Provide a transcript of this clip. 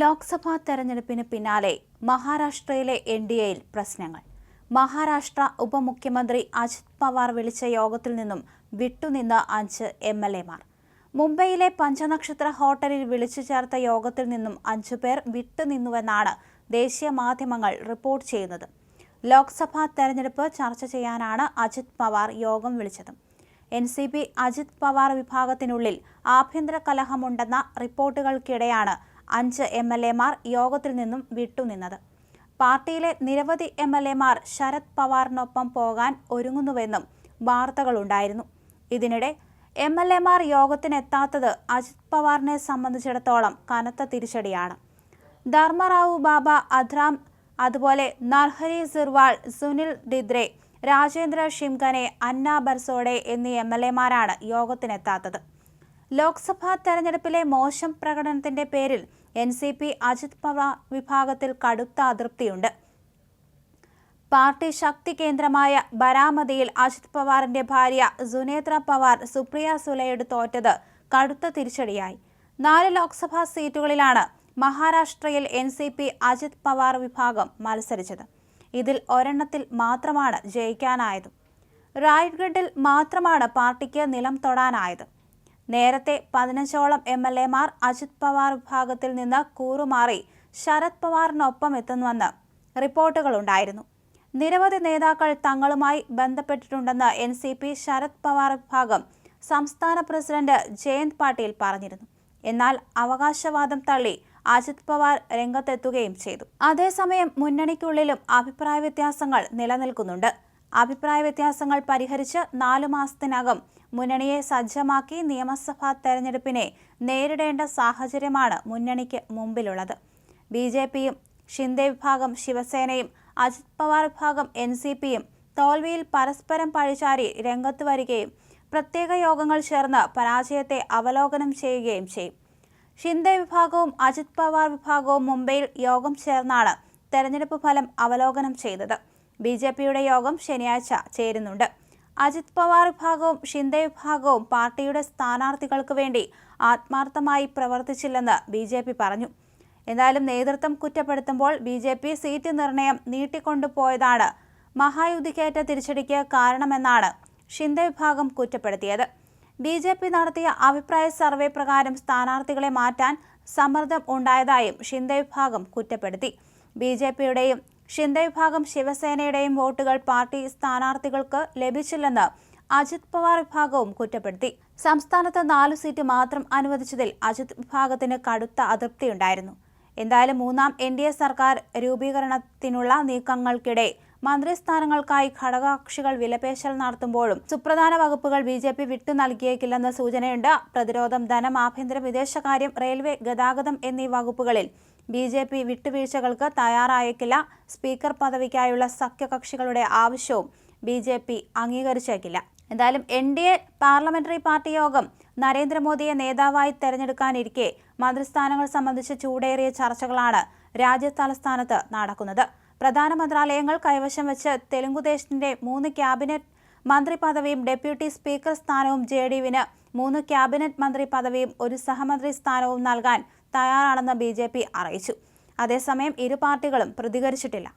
ലോക്സഭാ തെരഞ്ഞെടുപ്പിന് പിന്നാലെ മഹാരാഷ്ട്രയിലെ എൻ ഡി എയിൽ പ്രശ്നങ്ങൾ. മഹാരാഷ്ട്ര ഉപമുഖ്യമന്ത്രി അജിത് പവാർ വിളിച്ച യോഗത്തിൽ നിന്നും വിട്ടുനിന്ന് അഞ്ച് എം എൽ എമാർ മുംബൈയിലെ പഞ്ചനക്ഷത്ര ഹോട്ടലിൽ വിളിച്ചു ചേർത്ത യോഗത്തിൽ നിന്നും അഞ്ചു പേർ വിട്ടുനിന്നുവെന്നാണ് ദേശീയ മാധ്യമങ്ങൾ റിപ്പോർട്ട് ചെയ്യുന്നത്. ലോക്സഭാ തെരഞ്ഞെടുപ്പ് ചർച്ച ചെയ്യാനാണ് അജിത് പവാർ യോഗം വിളിച്ചത്. N C P Ajit Pawar വിഭാഗത്തിനുള്ളിൽ ആഭ്യന്തര കലഹമുണ്ടെന്ന റിപ്പോർട്ടുകൾക്കിടെയാണ് അഞ്ച് എം എൽ എമാർ യോഗത്തിൽ നിന്നും വിട്ടുനിന്നത്. പാർട്ടിയിലെ നിരവധി എം എൽ എമാർ ശരത് പവാറിനൊപ്പം പോകാൻ ഒരുങ്ങുന്നുവെന്നും വാർത്തകളുണ്ടായിരുന്നു. ഇതിനിടെ എം എൽ എമാർ യോഗത്തിനെത്താത്തത് അജിത് പവാറിനെ സംബന്ധിച്ചിടത്തോളം കനത്ത തിരിച്ചടിയാണ്. ധർമ്മറാവു ബാബ അധ്രാം അതുപോലെ നർഹരി സിർവാൾ സുനിൽ ഡിദ്രെ രാജേന്ദ്ര ഷിംഖനെ അന്ന ബർസോഡെ എന്നീ എം എൽ എമാരാണ് യോഗത്തിനെത്താത്തത്. ലോക്സഭാ തെരഞ്ഞെടുപ്പിലെ മോശം പ്രകടനത്തിന്റെ പേരിൽ N C P Ajit Pawar വിഭാഗത്തിൽ കടുത്ത അതൃപ്തിയുണ്ട്. പാർട്ടി ശക്തി കേന്ദ്രമായ ബരാമതിയിൽ അജിത് പവാറിന്റെ ഭാര്യ സുനേത്ര പവാർ സുപ്രിയ സുലയോട് തോറ്റത് കടുത്ത തിരിച്ചടിയായി. നാല് ലോക്സഭാ സീറ്റുകളിലാണ് മഹാരാഷ്ട്രയിൽ N C P Ajit Pawar വിഭാഗം മത്സരിച്ചത്. ഇതിൽ ഒരെണ്ണത്തിൽ മാത്രമാണ് ജയിക്കാനായത്. റായ്ഗഡിൽ മാത്രമാണ് പാർട്ടിക്ക് നിലം തൊടാനായത്. നേരത്തെ പതിനഞ്ചോളം എം എൽ എമാർ അജിത് പവാർ വിഭാഗത്തിൽ നിന്ന് കൂറുമാറി ശരത് പവാറിനൊപ്പം എത്തുന്നുവെന്ന് റിപ്പോർട്ടുകളുണ്ടായിരുന്നു. നിരവധി നേതാക്കൾ തങ്ങളുമായി ബന്ധപ്പെട്ടിട്ടുണ്ടെന്ന് N C P Sharad Pawar വിഭാഗം സംസ്ഥാന പ്രസിഡന്റ് ജയന്ത് പാട്ടീൽ പറഞ്ഞിരുന്നു. എന്നാൽ അവകാശവാദം തള്ളി അജിത് പവാർ രംഗത്തെത്തുകയും ചെയ്തു. അതേസമയം മുന്നണിക്കുള്ളിലും അഭിപ്രായ വ്യത്യാസങ്ങൾ നിലനിൽക്കുന്നുണ്ട്. അഭിപ്രായ വ്യത്യാസങ്ങൾ പരിഹരിച്ച് നാലു മാസത്തിനകം മുന്നണിയെ സജ്ജമാക്കി നിയമസഭാ തെരഞ്ഞെടുപ്പിനെ നേരിടേണ്ട സാഹചര്യമാണ് മുന്നണിക്ക് മുമ്പിലുള്ളത്. ബി ജെ പിയും ഷിന്ദെ വിഭാഗം ശിവസേനയും അജിത് പവാർ വിഭാഗം എൻ സി പിയും തോൽവിയിൽ പരസ്പരം പഴിചാരി രംഗത്ത് വരികയും പ്രത്യേക യോഗങ്ങൾ ചേർന്ന് പരാജയത്തെ അവലോകനം ചെയ്യുകയും ചെയ്യും. ഷിന്ദെ വിഭാഗവും അജിത് പവാർ വിഭാഗവും മുംബൈയിൽ യോഗം ചേർന്നാണ് തെരഞ്ഞെടുപ്പ് ഫലം അവലോകനം ചെയ്തത്. ബി ജെ പിയുടെ യോഗം ശനിയാഴ്ച ചേരുന്നുണ്ട്. അജിത് പവാർ വിഭാഗവും ഷിന്ദെ വിഭാഗവും പാർട്ടിയുടെ സ്ഥാനാർത്ഥികൾക്ക് വേണ്ടി ആത്മാർത്ഥമായി പ്രവർത്തിച്ചില്ലെന്ന് ബി ജെ പി പറഞ്ഞു. എന്നാലും നേതൃത്വം കുറ്റപ്പെടുത്തുമ്പോൾ ബി ജെ പി സീറ്റ് നിർണയം നീട്ടിക്കൊണ്ടുപോയതാണ് മഹായുദ്ധിക്കേറ്റ തിരിച്ചടിക്ക് കാരണമെന്നാണ് ഷിന്ദെ വിഭാഗം കുറ്റപ്പെടുത്തിയത്. ബി ജെ പി നടത്തിയ അഭിപ്രായ സർവേ പ്രകാരം സ്ഥാനാർത്ഥികളെ മാറ്റാൻ സമ്മർദ്ദം ഉണ്ടായതായും ഷിന്ദെ വിഭാഗം കുറ്റപ്പെടുത്തി. ബി ജെ പിയുടെയും ഷിൻഡെ വിഭാഗം ശിവസേനയുടെയും വോട്ടുകൾ പാർട്ടി സ്ഥാനാർത്ഥികൾക്ക് ലഭിച്ചില്ലെന്ന് അജിത് പവാർ വിഭാഗവും കുറ്റപ്പെടുത്തി. സംസ്ഥാനത്ത് നാലു സീറ്റ് മാത്രം അനുവദിച്ചതിൽ അജിത് വിഭാഗത്തിന് കടുത്ത അതൃപ്തിയുണ്ടായിരുന്നു. എന്തായാലും മൂന്നാം എൻ ഡി എ സർക്കാർ രൂപീകരണത്തിനുള്ള നീക്കങ്ങൾക്കിടെ മന്ത്രിസ്ഥാനങ്ങൾക്കായി ഘടകകക്ഷികൾ വിലപേശൽ നടത്തുമ്പോഴും സുപ്രധാന വകുപ്പുകൾ ബി ജെ പി വിട്ടു നൽകിയേക്കില്ലെന്ന സൂചനയുണ്ട്. പ്രതിരോധം ധനം ആഭ്യന്തര വിദേശകാര്യം റെയിൽവേ ഗതാഗതം എന്നീ വകുപ്പുകളിൽ ബി ജെ പി വിട്ടുവീഴ്ചകൾക്ക് തയ്യാറായേക്കില്ല. സ്പീക്കർ പദവിക്കായുള്ള സഖ്യകക്ഷികളുടെ ആവശ്യവും ബി ജെ പി അംഗീകരിച്ചേക്കില്ല. എന്തായാലും N D A parliamentary party യോഗം നരേന്ദ്രമോദിയെ നേതാവായി തെരഞ്ഞെടുക്കാനിരിക്കെ മന്ത്രിസ്ഥാനങ്ങൾ സംബന്ധിച്ച് ചൂടേറിയ ചർച്ചകളാണ് രാജ്യതലസ്ഥാനത്ത് നടക്കുന്നത്. പ്രധാന മന്ത്രാലയങ്ങൾ കൈവശം വെച്ച് തെലുങ്കുദേശത്തിന്റെ മൂന്ന് ക്യാബിനറ്റ് മന്ത്രി പദവിയും ഡെപ്യൂട്ടി സ്പീക്കർ സ്ഥാനവും ജെ ഡി മൂന്ന് ക്യാബിനറ്റ് മന്ത്രി പദവിയും ഒരു സഹമന്ത്രി സ്ഥാനവും നൽകാൻ തയ്യാറാണെന്ന് ബി അറിയിച്ചു. അതേസമയം ഇരു പാർട്ടികളും പ്രതികരിച്ചിട്ടില്ല.